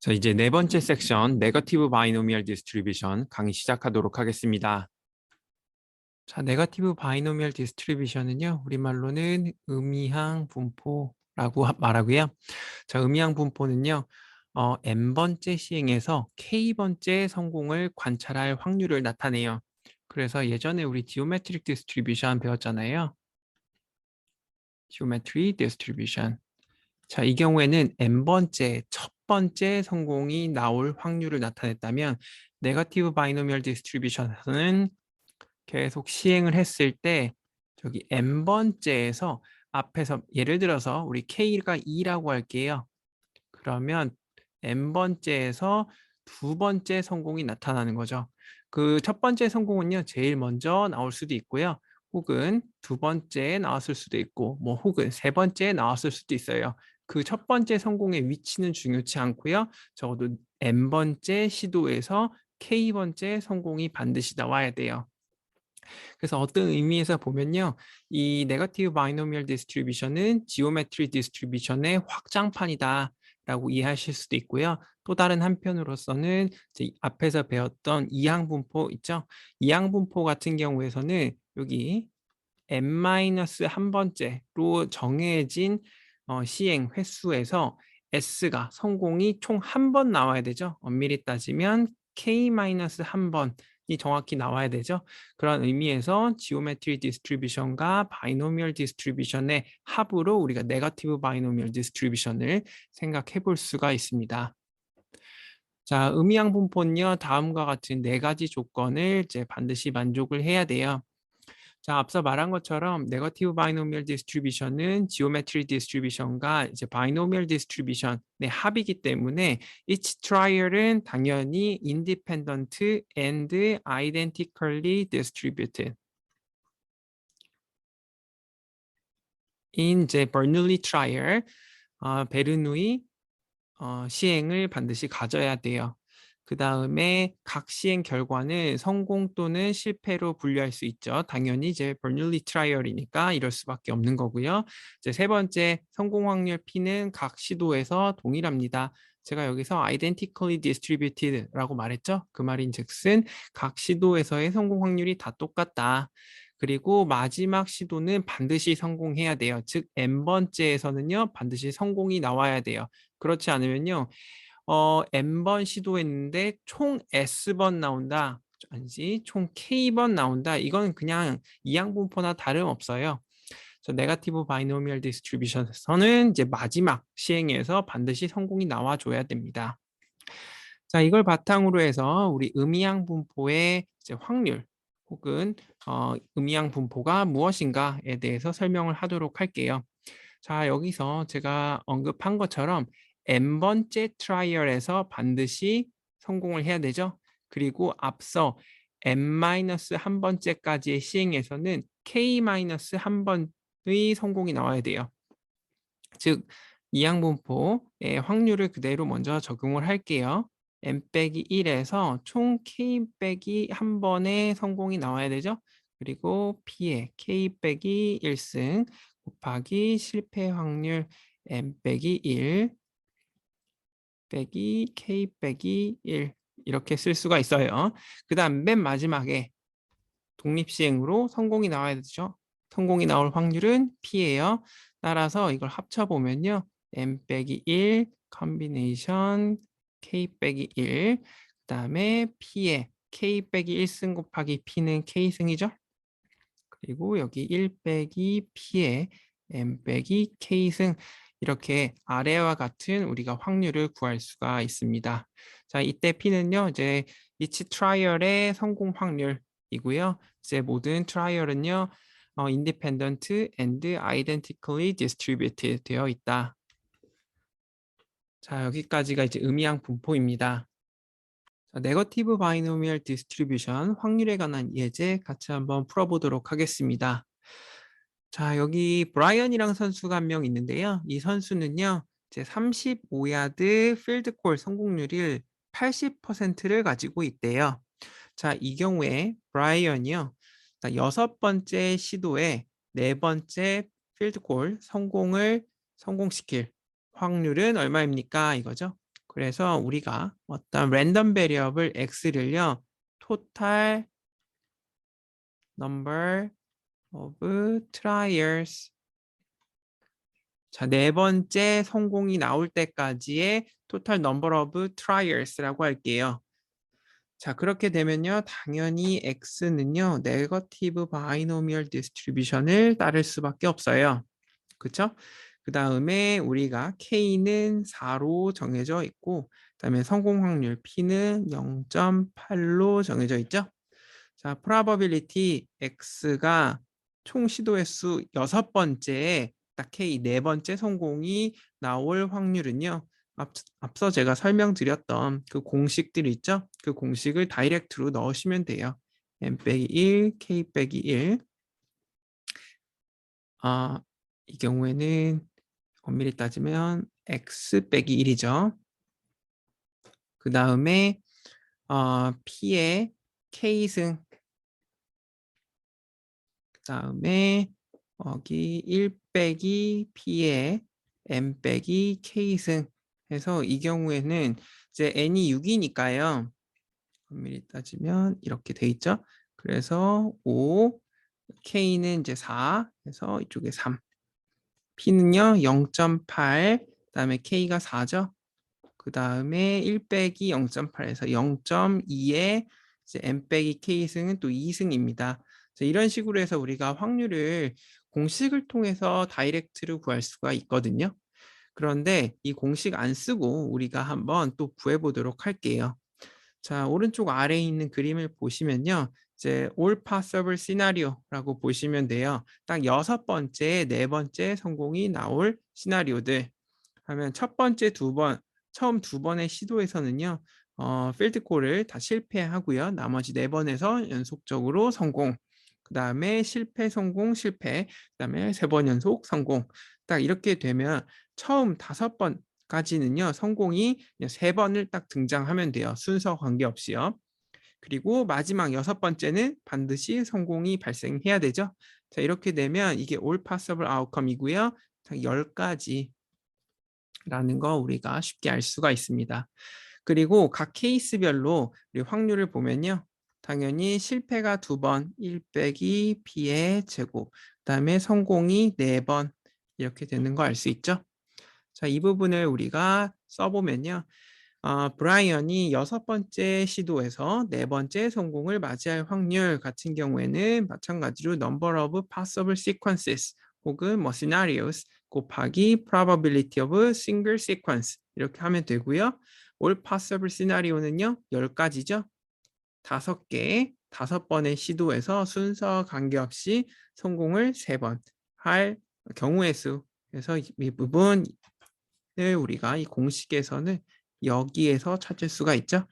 자, 이제 네 번째 섹션 네거티브 바이노미얼 디스트리뷰션 강의 시작하도록 하겠습니다. 자, 네거티브 바이노미얼 디스트리뷰션은요. 우리말로는 의미항 분포라고 하- 말하고요. 자, 의미항 분포는요. 어, n번째 시행에서 k번째 성공을 관찰할 확률을 나타내요. 그래서 예전에 우리 지오메트릭 디스트리뷰션 배웠잖아요. 지오메트리 디스트리뷰션. 자, 이 경우에는 n번째, 첫 번째 성공이 나올 확률을 나타냈다면 네거티브 바이노미얼 디스트리뷰션에서는 계속 시행을 했을 때 저기 n번째에서 앞에서 예를 들어서 우리 k가 2라고 할게요. 그러면 n번째에서 두 번째 성공이 나타나는 거죠. 그 첫 번째 성공은요, 제일 먼저 나올 수도 있고요. 혹은 두 번째에 나왔을 수도 있고, 뭐 혹은 세 번째에 나왔을 수도 있어요. 그 첫 번째 성공의 위치는 중요치 않고요. 적어도 n번째 시도에서 k번째 성공이 반드시 나와야 돼요. 그래서 어떤 의미에서 보면요. 이 네거티브 바이노미얼 디스트리뷰션은 지오메트리 디스트리뷰션의 확장판이다. 라고 이해하실 수도 있고요. 또 다른 한편으로서는 앞에서 배웠던 이항 분포 있죠? 이항 분포 같은 경우에서는 여기 n-한 번째로 정해진 어, 시행 횟수에서 s가 성공이 총 한 번 나와야 되죠. 엄밀히 따지면 k-한 번이 정확히 나와야 되죠. 그런 의미에서 지오메트리 디스트리뷰션과 바이노미얼 디스트리뷰션의 합으로 우리가 네거티브 바이노미얼 디스트리뷰션을 생각해 볼 수가 있습니다. 자, 의미양 분포는요. 다음과 같은 네 가지 조건을 이제 반드시 만족을 해야 돼요. 자, 앞서 말한 것처럼 네거티브 바이노미얼 디스트리뷰션은 지오메트리 디스트리뷰션과 이제 바이노미얼 디스트리뷰션의 합이기 때문에 each trial은 당연히 independent and identically distributed. in 이제 trial, 어, 베르누이 어, 시행을 반드시 가져야 돼요. 그 다음에 각 시행 결과는 성공 또는 실패로 분류할 수 있죠. 당연히 이제 버뉴리 트라이얼이니까 이럴 수밖에 없는 거고요. 이제 세 번째 성공 확률 P는 각 시도에서 동일합니다. 제가 여기서 identically distributed라고 말했죠. 그 말인즉슨 각 시도에서의 성공 확률이 다 똑같다. 그리고 마지막 시도는 반드시 성공해야 돼요. 즉 n번째에서는요 반드시 성공이 나와야 돼요. 그렇지 않으면요. 어, n번 시도했는데 총 s번 나온다. 아니지, 총 k번 나온다. 이건 그냥 이항분포나 다름없어요. 그래서 네가티브 바이노미얼 디스트리뷰션에서는 이제 마지막 시행에서 반드시 성공이 나와줘야 됩니다. 자, 이걸 바탕으로 해서 우리 음이항 분포의 이제 확률 혹은 어, 음이항 분포가 무엇인가에 대해서 설명을 하도록 할게요. 자, 여기서 제가 언급한 것처럼 n번째 트라이얼에서 반드시 성공을 해야 되죠. 그리고 앞서 n-한 번째까지의 시행에서는 k-한 번의 성공이 나와야 돼요. 즉, 이항분포의 확률을 그대로 먼저 적용을 할게요. n 빼기 1에서 총 k 빼기 한 번의 성공이 나와야 되죠. 그리고 p의 k 빼기 1승 곱하기 실패 확률 n 빼기 1 빼기 k 빼기 1 이렇게 쓸 수가 있어요. 그 다음 맨 마지막에 독립시행으로 성공이 나와야 되죠. 성공이 나올 확률은 P예요. 따라서 이걸 합쳐보면요. n 빼기 1 컨비네이션 k 빼기 1 그 다음에 P의 k 빼기 1승 곱하기 P는 k승이죠. 그리고 여기 1 빼기 P의 n 빼기 k승 이렇게 아래와 같은 우리가 확률을 구할 수가 있습니다. 자, 이때 P는요, 이제 each trial의 성공 확률이고요. 이제 모든 트라이얼은요, 어, independent and identically distributed 되어 있다. 자, 여기까지가 이제 음이항 분포입니다. 자, 네거티브 바이노미얼 디스트리뷰션 확률에 관한 예제 같이 한번 풀어보도록 하겠습니다. 자, 여기 브라이언이랑 선수가 한 명 있는데요. 이 선수는요, 이제 35야드 필드골 성공률을 80%를 가지고 있대요. 자, 이 경우에 브라이언이요. 자, 여섯 번째 시도에 네 번째 필드골 성공을 성공시킬 확률은 얼마입니까? 이거죠. 그래서 우리가 어떤 랜덤 베리어블 x를요. total number of trials 자, 네 번째 성공이 나올 때까지의 total number of trials라고 할게요. 자, 그렇게 되면요. 당연히 x는요. 네거티브 바이노미얼 디스트리뷰션을 따를 수밖에 없어요. 그쵸? 그 다음에 우리가 K는 4로 정해져 있고 그 다음에 성공 확률 P는 0.8로 정해져 있죠. 자, probability X가 총 시도 횟수 여섯 번째에 딱 K 네 번째 성공이 나올 확률은요. 앞, 앞서 제가 설명드렸던 그 공식들 있죠? 그 공식을 다이렉트로 넣으시면 돼요. n 빼기 1, k 빼기 1. 아, 이 경우에는 엄밀히 따지면 x 빼기 1이죠. 그 다음에 어, p의 k승 그 다음에 여기 1 빼기 p의 m 빼기 k승 해서 이 경우에는 이제 n이 6이니까요. 엄밀히 따지면 이렇게 돼 있죠. 그래서 5 k는 이제 4 해서 이쪽에 3 P는요 0.8 그다음에 K가 4죠. 그 다음에 1 빼기 0.8에서 0.2에 이제 M 빼기 K승은 또 2승입니다. 이런 식으로 해서 우리가 확률을 공식을 통해서 다이렉트로 구할 수가 있거든요. 그런데 이 공식 안 쓰고 우리가 한번 또 구해 보도록 할게요. 자, 오른쪽 아래에 있는 그림을 보시면요. 이제 all possible scenario라고 보시면 돼요. 딱 여섯 번째, 네 번째 성공이 나올 시나리오들. 하면 첫 번째 두 번, 처음 두 번의 시도에서는요. 어, 필드콜을 다 실패하고요. 나머지 네 번에서 연속적으로 성공. 그 다음에 실패, 성공, 실패. 그 다음에 세 번 연속 성공. 딱 이렇게 되면 처음 다섯 번까지는요. 성공이 세 번을 딱 등장하면 돼요. 순서 관계없이요. 그리고 마지막 여섯 번째는 반드시 성공이 발생해야 되죠. 자, 이렇게 되면 이게 all possible outcome이고요. 10가지 라는 거 우리가 쉽게 알 수가 있습니다. 그리고 각 케이스별로 우리 확률을 보면요. 당연히 실패가 두 번, 1 빼기 b의 제곱, 그 다음에 성공이 네 번 이렇게 되는 거 알 수 있죠? 자, 이 부분을 우리가 써보면요. 어, 브라이언이 여섯 번째 시도에서 네 번째 성공을 맞이할 확률 같은 경우에는 마찬가지로 number of possible sequences 혹은 뭐 scenarios 곱하기 probability of single sequence 이렇게 하면 되고요. all possible scenario는요. 10가지죠. 다섯 개, 다섯 번의 시도에서 순서 관계없이 성공을 세 번 할 경우의 수. 그래서 이 부분을 우리가 이 공식에서는 여기에서 찾을 수가 있죠.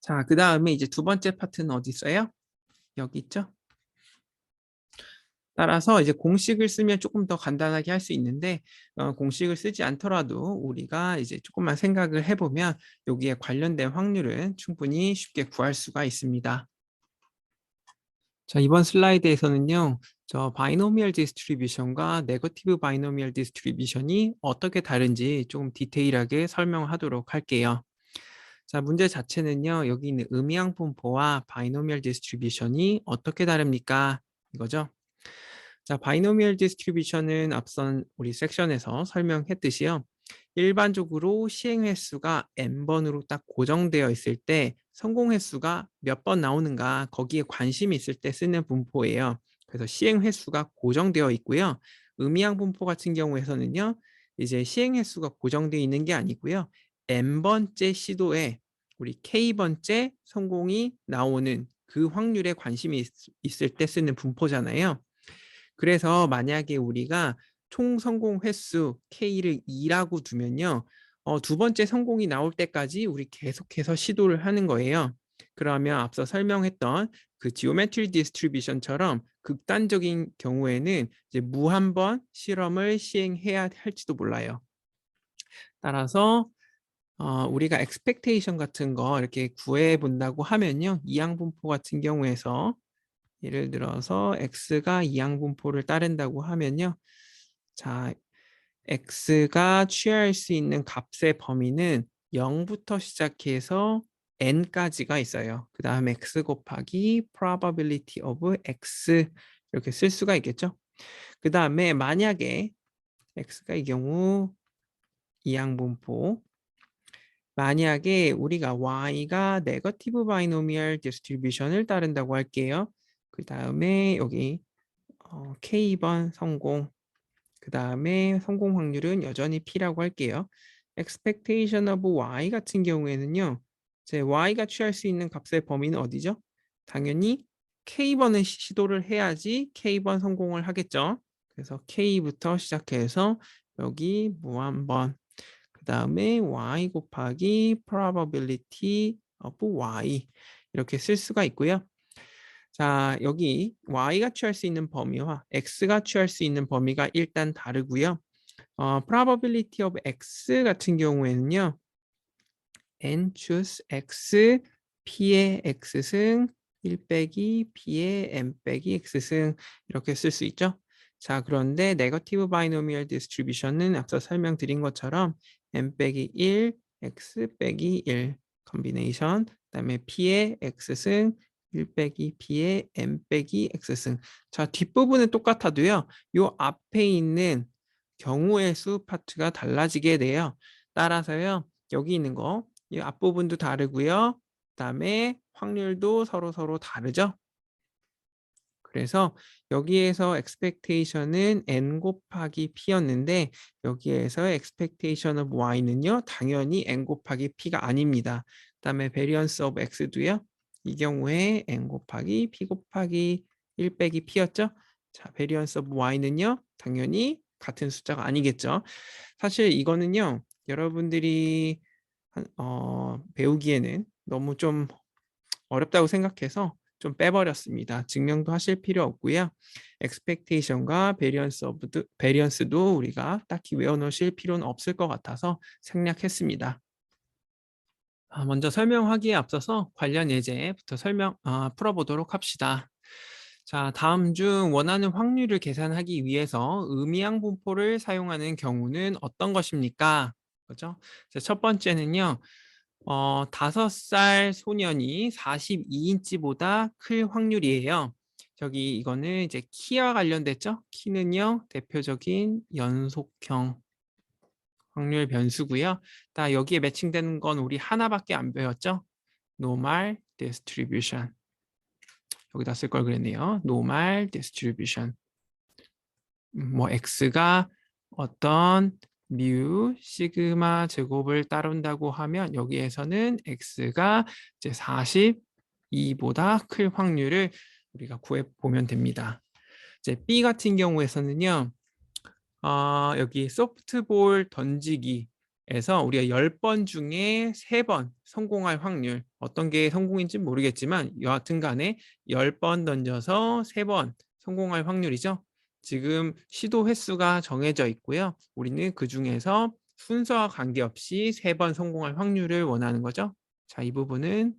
자, 그 다음에 이제 두 번째 파트는 어디 있어요? 여기 있죠. 따라서 이제 공식을 쓰면 조금 더 간단하게 할 수 있는데 어, 공식을 쓰지 않더라도 우리가 이제 조금만 생각을 해보면 여기에 관련된 확률은 충분히 쉽게 구할 수가 있습니다. 자, 이번 슬라이드에서는요. 저 바이노미얼 디스트리뷰션과 네거티브 바이노미얼 디스트리뷰션이 어떻게 다른지 조금 디테일하게 설명하도록 할게요. 자, 문제 자체는요. 여기 있는 음양 분포와 바이노미얼 디스트리뷰션이 어떻게 다릅니까? 이거죠. 자, 바이노미얼 디스트리뷰션은 앞선 우리 섹션에서 설명했듯이요. 일반적으로 시행 횟수가 n번으로 딱 고정되어 있을 때 성공 횟수가 몇 번 나오는가 거기에 관심이 있을 때 쓰는 분포예요. 그래서 시행 횟수가 고정되어 있고요. 의미양 분포 같은 경우에서는요. 이제 시행 횟수가 고정되어 있는 게 아니고요. n번째 시도에 우리 k번째 성공이 나오는 그 확률에 관심이 있, 있을 때 쓰는 분포잖아요. 그래서 만약에 우리가 총 성공 횟수 K를 2라고 두면요. 어, 두 번째 성공이 나올 때까지 우리 계속해서 시도를 하는 거예요. 그러면 앞서 설명했던 그 지오메트리 디스트리뷰션처럼 극단적인 경우에는 이제 무한 번 실험을 시행해야 할지도 몰라요. 따라서 어, 우리가 expectation 같은 거 이렇게 구해 본다고 하면요. 이항분포 같은 경우에서 예를 들어서 x가 이항분포를 따른다고 하면요. 자, x가 취할 수 있는 값의 범위는 0부터 시작해서 n까지가 있어요. 그 다음에 x 곱하기 probability of x 이렇게 쓸 수가 있겠죠. 그 다음에 만약에 x가 이 경우 이항분포 만약에 우리가 y가 네거티브 바이노미얼 디스트리뷰션을 따른다고 할게요. 그 다음에 여기 어, k번 성공 그 다음에 성공 확률은 여전히 p라고 할게요. expectation of y 같은 경우에는요. 제 y가 취할 수 있는 값의 범위는 어디죠? 당연히 k번을 시도를 해야지 k번 성공을 하겠죠. 그래서 k부터 시작해서 여기 무한번 그 다음에 y 곱하기 probability of y 이렇게 쓸 수가 있고요. 자, 여기 y가 취할 수 있는 범위와 x가 취할 수 있는 범위가 일단 다르고요. 어, probability of x 같은 경우에는요. n choose x p의 x승 1 빼기 b의 n 빼기 x승 이렇게 쓸 수 있죠. 자, 그런데 네거티브 바이노미얼 디스트리뷰션은 앞서 설명드린 것처럼 n 빼기 1, x 빼기 1 컨비네이션 그다음에 p의 x승 1 빼기 b의 n 빼기 x승 자 뒷부분은 똑같아도요 요 앞에 있는 경우의 수 파트가 달라지게 돼요. 따라서요 여기 있는 거 이 앞부분도 다르고요 그다음에 확률도 서로 서로 다르죠? 그래서 여기에서 expectation은 n 곱하기 p였는데 여기에서 expectation of y는요 당연히 n 곱하기 p가 아닙니다. 그 다음에 variance of x도요 이 경우에 n 곱하기 p 곱하기 1 빼기 p였죠. 자 variance of y는요 당연히 같은 숫자가 아니겠죠. 사실 이거는요 여러분들이 어, 배우기에는 너무 좀 어렵다고 생각해서 좀 빼버렸습니다. 증명도 하실 필요 없고요. expectation과 variance of variance도 우리가 딱히 외워놓으실 필요는 없을 것 같아서 생략했습니다. 아, 먼저 설명하기에 앞서서 관련 예제부터 설명 아, 풀어보도록 합시다. 자, 다음 중 원하는 확률을 계산하기 위해서 의미양 분포를 사용하는 경우는 어떤 것입니까? 그죠? 첫 번째는요. 어, 5살 소년이 42인치보다 클 확률이에요. 저기 이거는 이제 키와 관련됐죠? 키는요. 대표적인 연속형 확률 변수고요. 다 여기에 매칭되는 건 우리 하나밖에 안 배웠죠? normal distribution. 여기다 쓸 걸 그랬네요. normal distribution. 음, 뭐 x가 어떤 뮤 시그마 제곱을 따른다고 하면 여기에서는 x가 이제 42보다 클 확률을 우리가 구해 보면 됩니다. 이제 b 같은 경우에서는요. 어, 여기 소프트볼 던지기에서 우리가 10번 중에 3번 성공할 확률 어떤 게 성공인지 모르겠지만 여하튼 간에 10번 던져서 3번 성공할 확률이죠. 지금 시도 횟수가 정해져 있고요. 우리는 그 중에서 순서와 관계없이 세번 성공할 확률을 원하는 거죠. 자, 이 부분은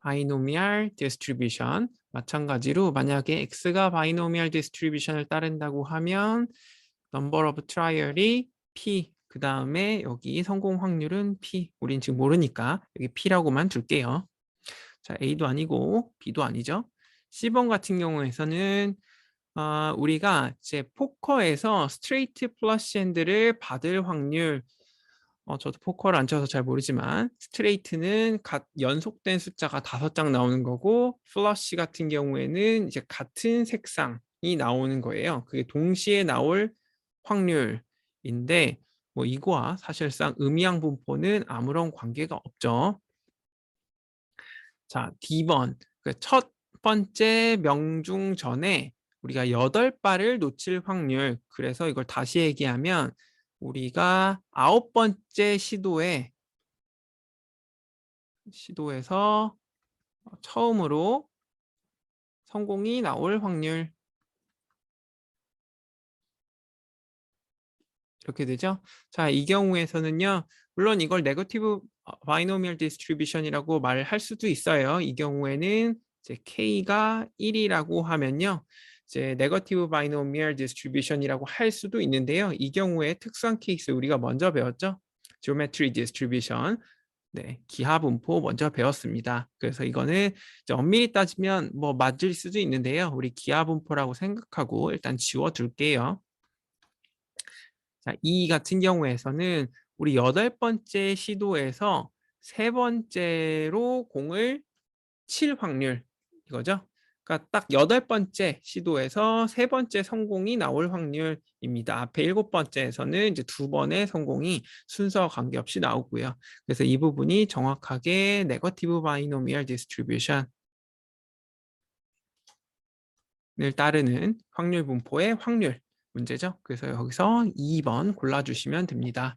바이노미얼 디스트리뷰션 마찬가지로 만약에 x가 바이노미얼 디스트리뷰션을 따른다고 하면 number of trial이 p 그 다음에 여기 성공 확률은 p 우린 지금 모르니까 여기 p라고만 둘게요. 자, a도 아니고 b도 아니죠. C번 같은 경우에서는 어, 우리가 이제 포커에서 스트레이트 플러시 핸드를 받을 확률 어, 저도 포커를 안 쳐서 잘 모르지만 스트레이트는 갓 연속된 숫자가 다섯 장 나오는 거고 플러시 같은 경우에는 이제 같은 색상이 나오는 거예요. 그게 동시에 나올 확률인데 뭐 이거와 사실상 음이양 분포는 아무런 관계가 없죠. 자, D번 그 첫 번째 명중 전에 우리가 여덟 발을 놓칠 확률 그래서 이걸 다시 얘기하면 우리가 아홉 번째 시도에 시도에서 처음으로 성공이 나올 확률 이렇게 되죠. 자, 이 경우에서는요. 물론 이걸 네거티브 바이노미얼 디스트리뷰션이라고 말할 수도 있어요. 이 경우에는 이제 k가 1이라고 하면요. 이제 네거티브 바이노미얼 디스트리뷰션이라고 할 수도 있는데요. 이 경우에 특수한 케이스 우리가 먼저 배웠죠. 지오메트리 디스트리뷰션. 네, 기하 분포 먼저 배웠습니다. 그래서 이거는 엄밀히 따지면 뭐 맞을 수도 있는데요. 우리 기하 분포라고 생각하고 일단 지워 둘게요. 자, 이 같은 경우에서는 우리 여덟 번째 시도에서 세 번째로 공을 칠 확률 이거죠. 그러니까 딱 여덟 번째 시도에서 세 번째 성공이 나올 확률입니다. 앞에 일곱 번째에서는 이제 두 번의 성공이 순서 관계없이 나오고요. 그래서 이 부분이 정확하게 네거티브 바이노미얼 디스트리뷰션 을 따르는 확률 분포의 확률 문제죠. 그래서 여기서 2번 골라주시면 됩니다.